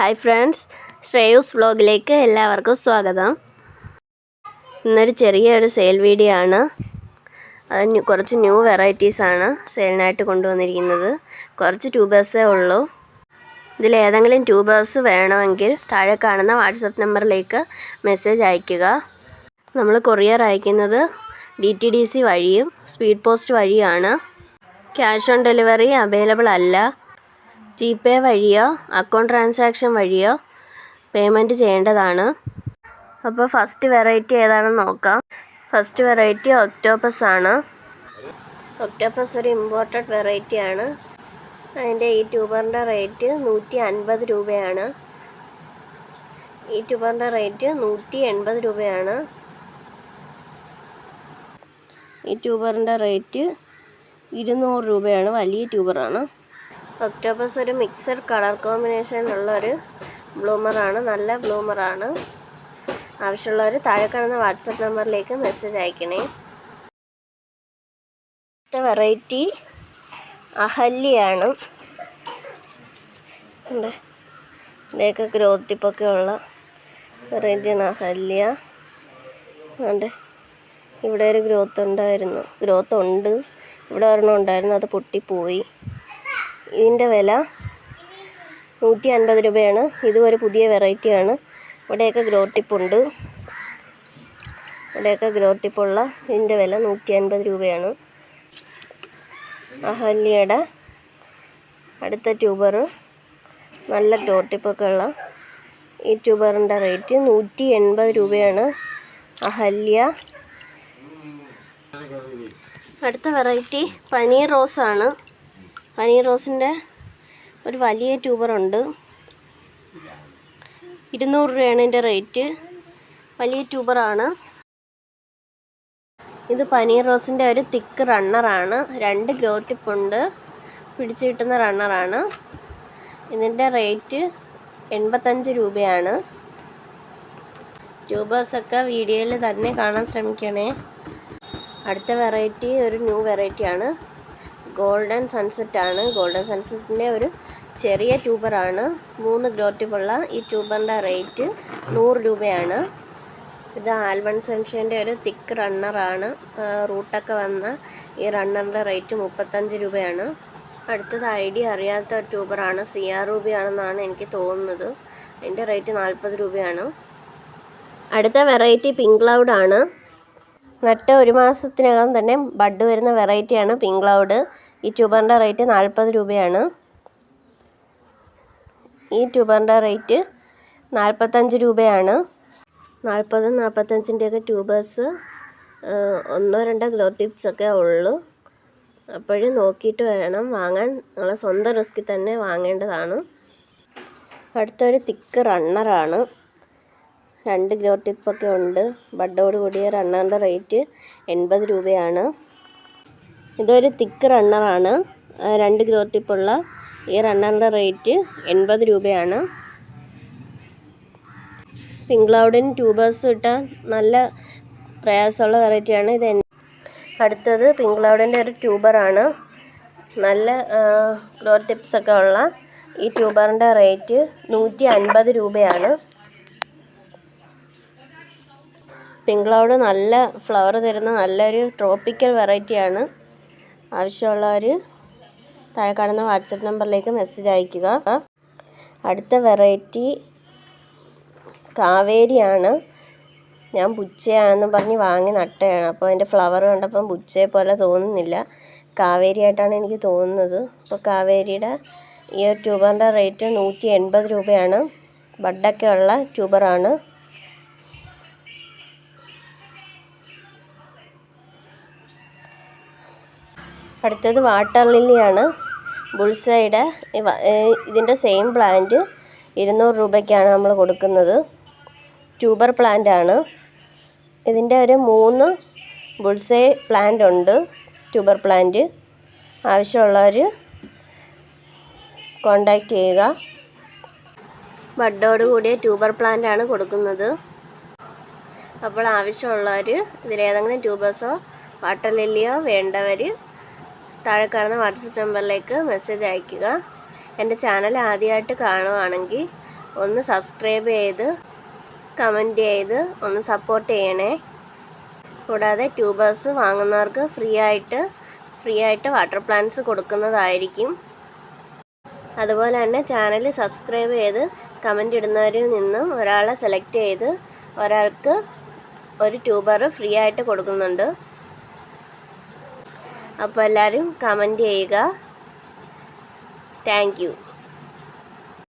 Hi friends ശ്രേയൂസ് വ്ലോഗിലേക്ക് എല്ലാവർക്കും സ്വാഗതം. ഇന്നൊരു ചെറിയൊരു സെയിൽ വീഡിയോ ആണ്. അത് കുറച്ച് ന്യൂ വെറൈറ്റീസാണ് സെയിലിനായിട്ട് കൊണ്ടുവന്നിരിക്കുന്നത്. കുറച്ച് ട്യൂബേഴ്സേ ഉള്ളൂ. ഇതിൽ ഏതെങ്കിലും ട്യൂബേഴ്സ് വേണമെങ്കിൽ താഴെ കാണുന്ന വാട്സപ്പ് നമ്പറിലേക്ക് മെസ്സേജ് അയയ്ക്കുക. നമ്മൾ കൊറിയർ അയക്കുന്നത് ഡി ടി ഡി സി വഴിയും സ്പീഡ് പോസ്റ്റ് വഴിയാണ്. ക്യാഷ് ഓൺ ഡെലിവറി അവൈലബിൾ അല്ല. ജി പേ വഴിയോ അക്കൗണ്ട് ട്രാൻസാക്ഷൻ വഴിയോ പേയ്മെന്റ് ചെയ്യേണ്ടതാണ്. അപ്പോൾ ഫസ്റ്റ് വെറൈറ്റി ഏതാണെന്ന് നോക്കാം. ഫസ്റ്റ് വെറൈറ്റി ഒക്ടോപ്പസ് ആണ്. ഒക്ടോപ്പസ് ഒരു ഇമ്പോർട്ടഡ് വെറൈറ്റി ആണ്. അതിന്റെ ഈ ട്യൂബറിന്റെ റേറ്റ് നൂറ്റി അൻപത് രൂപയാണ്. ഈ ട്യൂബറിന്റെ റേറ്റ് നൂറ്റി എൺപത് രൂപയാണ്. ഈ ട്യൂബറിന്റെ റേറ്റ് ഇരുന്നൂറ് രൂപയാണ്. വലിയ ട്യൂബറാണ് ഒക്ടോപ്പസ് ഒരു മിക്സഡ് കളർ കോമ്പിനേഷനുള്ള ഒരു ബ്ലൂമറാണ്. നല്ല ബ്ലൂമറാണ്. ആവശ്യമുള്ളവർ താഴെ കാണുന്ന വാട്സപ്പ് നമ്പറിലേക്ക് മെസ്സേജ് അയക്കണേ. അടുത്ത വെറൈറ്റി അഹല്യാണ് ഇതിന്റെയൊക്കെ ഗ്രോത്ത് ടിപ്പൊക്കെ ഉള്ള വെറൈറ്റിയാണ് അഹല്യ. ഉണ്ട് ഇവിടെ ഒരു ഗ്രോത്ത് ഉണ്ടായിരുന്നു. ഗ്രോത്ത് ഉണ്ട്. ഇവിടെ ഒരെണ്ണം ഉണ്ടായിരുന്നു. അത് പൊട്ടിപ്പോയി. ഇതിന്റെ വില നൂറ്റി അൻപത് രൂപയാണ്. ഇതും ഒരു പുതിയ വെറൈറ്റിയാണ്. ഇവിടെയൊക്കെ ഗ്രോ ടിപ്പുണ്ട് ഇവിടെയൊക്കെ ഗ്രോ ടിപ്പുള്ള ഇതിന്റെ വില നൂറ്റി അൻപത് രൂപയാണ്. അഹല്യയുടെ അടുത്ത ട്യൂബർ. നല്ല ഗ്രോ ടിപ്പൊക്കെ ഉള്ള ഈ ട്യൂബറിന്റെ റേറ്റ് നൂറ്റി എൺപത് രൂപയാണ്. അഹല്യ. അടുത്ത വെറൈറ്റി പനീർ റോസാണ്. പനീർ റോസിന്റെ ഒരു വലിയ ട്യൂബറുണ്ട്. ഇരുന്നൂറ് രൂപയാണ് ഇതിന്റെ റേറ്റ്. വലിയ ട്യൂബറാണ്. ഇത് പനീർ റോസിന്റെ ഒരു തിക്ക് റണ്ണറാണ്. രണ്ട് ഗ്രോ ടിപ്പുണ്ട് പിടിച്ചു കിട്ടുന്ന റണ്ണറാണ്. ഇതിന്റെ റേറ്റ് എൺപത്തഞ്ച് രൂപയാണ്. ട്യൂബേഴ്സൊക്കെ വീഡിയോയിൽ തന്നെ കാണാൻ ശ്രമിക്കണേ. അടുത്ത വെറൈറ്റി ഒരു ന്യൂ വെറൈറ്റിയാണ്. ഗോൾഡൻ സൺസെറ്റ് ആണ് ഗോൾഡൻ സൺസെറ്റിന്റെ ഒരു ചെറിയ ട്യൂബറാണ്. മൂന്ന് ഗ്രോറ്റിപ്പുള്ള ഈ ട്യൂബറിന്റെ റേറ്റ് നൂറ് രൂപയാണ്. ഇത് ആൽവൺ സൺഷൈന്റെ ഒരു തിക്ക് റണ്ണറാണ്. റൂട്ടൊക്കെ വന്ന ഈ റണ്ണറിന്റെ റേറ്റ് മുപ്പത്തഞ്ച് രൂപയാണ്. അടുത്തത് ഐഡിയ അറിയാത്ത ട്യൂബറാണ്. സി ആർ രൂപയാണെന്നാണ് എനിക്ക് തോന്നുന്നത്. അതിന്റെ റേറ്റ് നാൽപ്പത് രൂപയാണ്. അടുത്ത വെറൈറ്റി പിങ്ക് ക്ലൗഡ് ആണ് നട്ട ഒരു മാസത്തിനകം തന്നെ ബഡ് വരുന്ന വെറൈറ്റിയാണ് പിങ്ക് ക്ലൗഡ് ഈ ട്യൂബറിന്റെ റേറ്റ് നാൽപ്പത് രൂപയാണ്. ഈ ട്യൂബറിന്റെ റേറ്റ് നാൽപ്പത്തഞ്ച് രൂപയാണ്. നാൽപ്പതും നാൽപ്പത്തഞ്ചിന്റെയൊക്കെ ട്യൂബേഴ്സ് ഒന്നോ രണ്ടോ ഗ്ലോ ടിപ്സ് ഒക്കെ ഉള്ളൂ. അപ്പോഴും നോക്കിയിട്ട് വേണം വാങ്ങാൻ. നിങ്ങളെ സ്വന്തം റിസ്കിൽ തന്നെ വാങ്ങേണ്ടതാണ്. അടുത്തൊരു തിക്ക് റണ്ണറാണ് രണ്ട് ഗ്രോ ടിപ്പൊക്കെ ഉണ്ട്. ബഡോട് കൂടിയ റണ്ണറിന്റെ റേറ്റ് എൺപത് രൂപയാണ്. ഇതൊരു തിക്ക് റണ്ണറാണ്. രണ്ട് ഗ്രോ ടിപ്പുള്ള ഈ റണ്ണറിന്റെ റേറ്റ് എൺപത് രൂപയാണ്. പിങ്ക്ലൗഡിന് ട്യൂബേഴ്സ് കിട്ടാൻ നല്ല പ്രയാസമുള്ള വെറൈറ്റിയാണ് ഇത്. അടുത്തത് പിങ്ക്ലൗഡിന്റെ ഒരു ട്യൂബറാണ്. നല്ല ഗ്രോ ടിപ്സൊക്കെ ഉള്ള ഈ ട്യൂബറിന്റെ റേറ്റ് നൂറ്റി അൻപത് രൂപയാണ്. പിങ്ക് ക്ലൗഡ് നല്ല ഫ്ലവർ തരുന്ന നല്ലൊരു ട്രോപ്പിക്കൽ വെറൈറ്റിയാണ്. ആവശ്യമുള്ളവർ താഴെ കാണുന്ന വാട്സപ്പ് നമ്പറിലേക്ക് മെസ്സേജ് അയക്കുക അടുത്ത വെറൈറ്റി കാവേരിയാണ്. ഞാൻ ബുച്ചയാണെന്ന് പറഞ്ഞ് വാങ്ങി നട്ടയാണ്. അപ്പോൾ അതിന്റെ ഫ്ലവർ കണ്ടപ്പം ബുച്ചയെ പോലെ തോന്നുന്നില്ല. കാവേരിയായിട്ടാണ് എനിക്ക് തോന്നുന്നത്. അപ്പോൾ കാവേരിയുടെ ഈ ഒരു ട്യൂബറിന്റെ റേറ്റ് നൂറ്റി എൺപത് രൂപയാണ്. ബഡൊക്കെ ഉള്ള ട്യൂബറാണ്. അടുത്തത് വാട്ടർ ലില്ലിയാണ്. ബുൾസൈഡ് ഇതിന്റെ സെയിം പ്ലാന്റ് ഇരുന്നൂറ് രൂപയ്ക്കാണ് നമ്മൾ കൊടുക്കുന്നത്. ട്യൂബർ പ്ലാന്റ് ആണ് ഇതിന്റെ ഒരു മൂന്ന് ബുൾസൈ പ്ലാന്റ് ഉണ്ട് ട്യൂബർ പ്ലാന്റ്. ആവശ്യമുള്ളവർ കോണ്ടാക്റ്റ് ചെയ്യുക. ബഡോട് കൂടിയ ട്യൂബർ പ്ലാന്റ് ആണ് കൊടുക്കുന്നത്. അപ്പോൾ ആവശ്യമുള്ളവർ ഇതിലേതെങ്കിലും ട്യൂബേഴ്സോ വാട്ടർ ലില്ലിയോ വേണ്ടവർ താഴെ കാണുന്ന വാട്സപ്പ് നമ്പറിലേക്ക് മെസ്സേജ് അയയ്ക്കുക. എന്റെ ചാനൽ ആദ്യമായിട്ട് കാണുവാണെങ്കിൽ ഒന്ന് സബ്സ്ക്രൈബ് ചെയ്ത് കമന്റ് ചെയ്ത് ഒന്ന് സപ്പോർട്ട് ചെയ്യണേ. കൂടാതെ ട്യൂബേഴ്സ് വാങ്ങുന്നവർക്ക് ഫ്രീ ആയിട്ട് ഫ്രീ ആയിട്ട് വാട്ടർ പ്ലാന്റ്സ് കൊടുക്കുന്നതായിരിക്കും. അതുപോലെ തന്നെ ചാനൽ സബ്സ്ക്രൈബ് ചെയ്ത് കമന്റ് ഇടുന്നവരിൽ നിന്നും ഒരാളെ സെലക്ട് ചെയ്ത് ഒരാൾക്ക് ഒരു ട്യൂബർ ഫ്രീ ആയിട്ട് കൊടുക്കുന്നുണ്ട്. അപ്പോൾ എല്ലാവരും കമന്റ് ചെയ്യുക. താങ്ക്